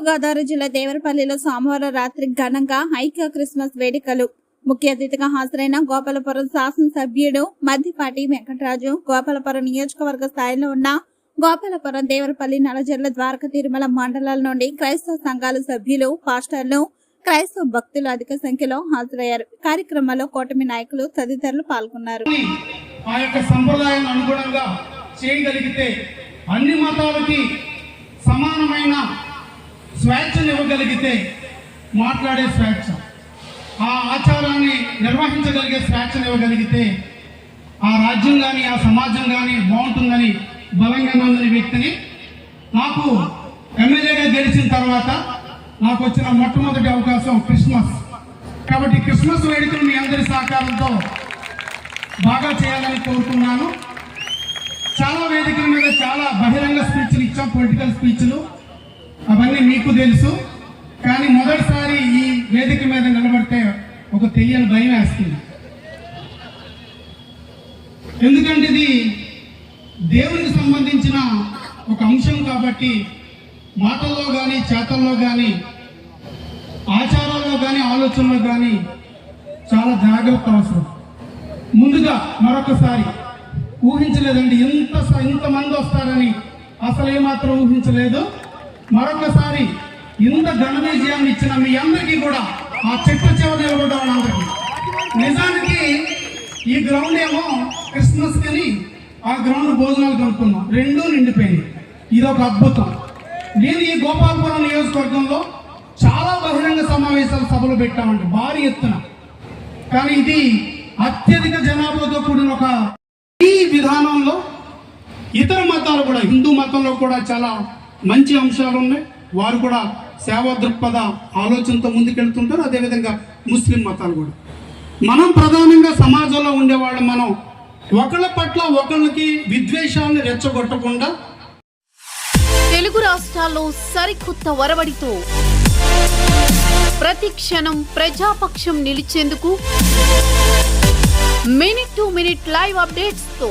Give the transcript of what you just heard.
తూర్పుగోదావరి జిల్లా దేవరపల్లిలో సోమవారం రాత్రి ఘనంగా ఐక్య క్రిస్మస్ వేడుకలు. ముఖ్య అతిథిగా హాజరైన గోపాలపురం శాసనసభ్యుడు మద్దిపాటి వెంకటరాజు గోపాలపురం నియోజకవర్గ స్థాయిలో ఉన్న గోపాలపురం దేవరపల్లి నలజర్ల ద్వారక తిరుమల మండలాల నుండి క్రైస్తవ సంఘాల సభ్యులు పాస్టర్లు క్రైస్తవ భక్తులు అధిక సంఖ్యలో హాజరయ్యారు. కార్యక్రమంలో కూటమి నాయకులు తదితరులు పాల్గొన్నారు. ఆ యొక్క అనుగుణంగా చేయగలిగితే అన్ని మతాలకి సమానమైన స్వేచ్ఛను ఇవ్వగలిగితే మాట్లాడే స్వేచ్ఛ. ఆ ఆచారాన్ని నిర్వహించగలిగే స్వేచ్ఛను ఇవ్వగలిగితే ఆ రాజ్యం కానీ ఆ సమాజం కానీ బాగుంటుందని బలంగా నమ్మిన వ్యక్తిని నాకు ఎమ్మెల్యేగా గెలిచిన తర్వాత నాకు వచ్చిన మొట్టమొదటి అవకాశం క్రిస్మస్. కాబట్టి క్రిస్మస్ వేడుకలు మీ అందరి సహకారంతో బాగా చేయాలని కోరుకున్నాను. చాలా వేదికల మీద చాలా బహిరంగ స్పీచ్లు ఇచ్చాం పొలిటికల్ స్పీచ్లు. అవన్నీ మీకు తెలుసు. కానీ మొదటిసారి ఈ వేదిక మీద నిలబడితే ఒక తెలియని భయం వేస్తుంది. ఎందుకంటే ఇది దేవునికి సంబంధించిన ఒక అంశం కాబట్టి మాటల్లో కానీ చేతల్లో కానీ ఆచారాల్లో కానీ ఆలోచనలో కానీ చాలా జాగ్రత్త అవసరం. ముందుగా మరొకసారి ఊహించలేదండి ఇంత స- ఇంతమంది వస్తారని అసలు ఏమాత్రం ఊహించలేదు. మరొకసారి ఇంత ఘన విజయాన్ని ఇచ్చిన మీ అందరికీ కూడా ఆ చెట్టు చివరి నిలబడ్డ వాళ్ళందరికీ నిజానికి ఈ గ్రౌండ్ ఏమో క్రిస్మస్ కని ఆ గ్రౌండ్ భోజనాలు కనుక్కున్నాం. రెండూ నిండిపోయింది ఇది ఒక అద్భుతం. నేను ఈ గోపాలపురం నియోజకవర్గంలో చాలా బహిరంగ సమావేశాలు సభలు పెట్టామండి. భారీ ఎత్తున. కానీ ఇది అత్యధిక జనాభాతో కూడిన ఒక ఈ విధానంలో ఇతర మతాలు కూడా హిందూ మతంలో కూడా చాలా మంచి అంశాలు ఉన్నాయి. వారు కూడా సేవా దృక్పథ ఆలోచనతో ముందుకెళ్తుంటారు. అదేవిధంగా ముస్లిం మతాలు కూడా. మనం ప్రధానంగా సమాజంలో ఉండేవాళ్ళు మనం. ఒకళ్ళ పట్ల ఒకళ్ళకి విద్వేషాలను రెచ్చగొట్టకుండా తెలుగు రాష్ట్రాల్లో సరికొత్త వరవడితో ప్రతి క్షణం ప్రజాపక్షం నిలిచేందుకు మినిట్ టు మినిట్ లైవ్ అప్డేట్స్తో